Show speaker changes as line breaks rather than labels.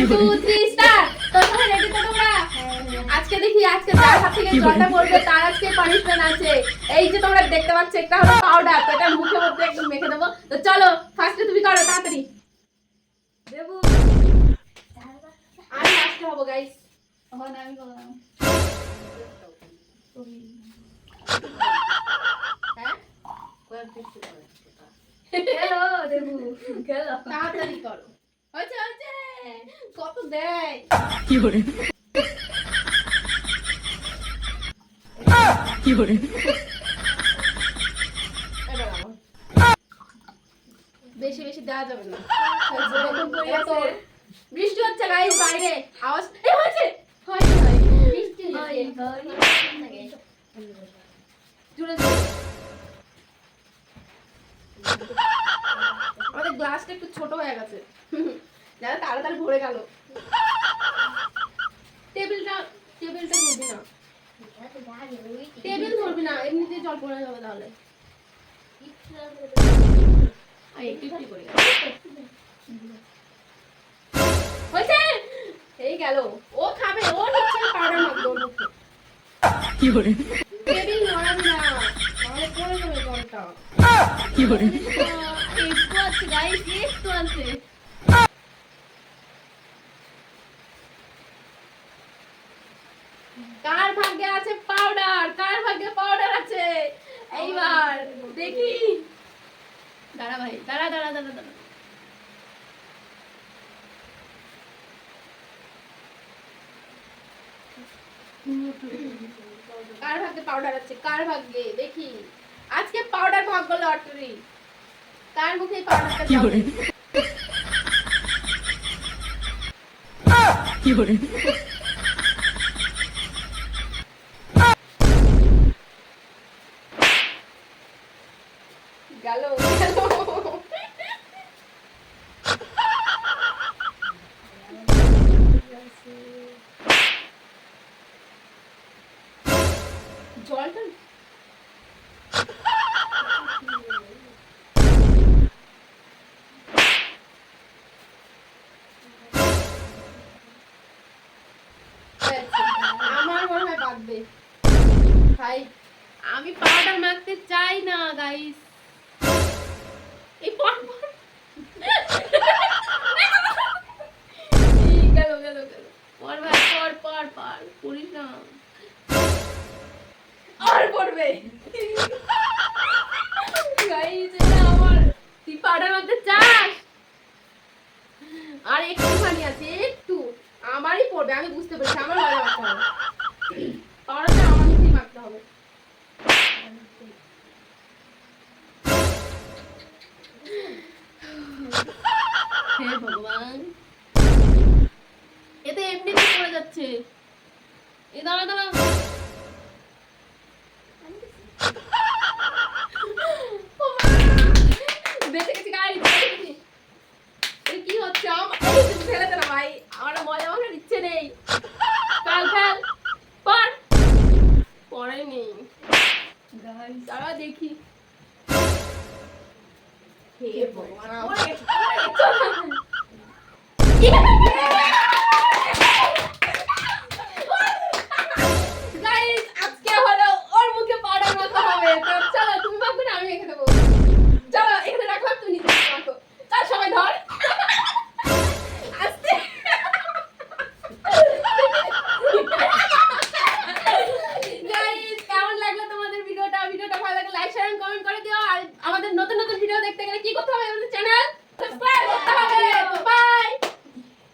Two three star তো ready তো তোমরা? আজকে দেখি আজকে যার হাত থেকে জলটা পড়বে তার আজকে পানিশমেন্ট আছে। এই যে তোমরা দেখতে পাচ্ছ একটা হলো পাউডার তো এটা মুখের মধ্যে একদম মেখে দেবো। তো চলো ফার্স্টে তুমি করো তাড়াতাড়ি।
দেবু
আমি লাস্টে হব গাইস
তখন আমি করলাম
হ্যাঁ?
হ্যালো দেবু।
তাড়াতাড়ি করো। হয়েছে। কত দেয় বেশি বেশি দেওয়া যাবে না বৃষ্টি হচ্ছে গাইস বাইরে আওয়াজ বৃষ্টি জুড়ে আমাদের গ্লাসটা একটু ছোট হয়ে গেছে। যারা তাড়াতাড়ি ভরে গেল। টেবিলটা টেবিলটা ধরবি না। টেবিল ধরবি না এমনিতে জল পড়ে যাবে তাহলে। এই গেল। ও খাবে ও নিচ্ছে পাউডার মাখবে ওর মুখে।
কি করে
টেবিল নড়াবি না তাহলে পড়ে যাবে জলটা।
কি করে
একটু আছে গাইস একটু আছে
কার ভাগ্যে আছে পাউডার কার ভাগ্যে পাউডার আছে এইবার দেখি ভাই দাঁড়া দাঁড়া দাঁড়া দাঁড়া কার ভাগ্যে পাউডার আছে? কার ভাগ্যে? দেখি। আজকে পাউডার ভাগ্য লটারি কার মুখে পাউডারটা
কি কি করে
গেল? গেল। ভাই আমি পাউডার মাখতে চাই না গাইস পর পার করি না। আর করবে। আমার তুই পাড়ার মধ্যে চাস আর একটু পানি আছে একটু। আমারই পড়বে আমি বুঝতে পারছি আমার ভালো যাচ্ছে। এ দাঁড়া দাঁড়া। বেঁচে গেছি গাই বেঁচে গেছি। এই কি হচ্ছে? আমার ফেলে দে না ভাই। আমার মজা মাখার ইচ্ছে নেই। ফেল নেই। দাঁড়া দেখি। হে ভগবান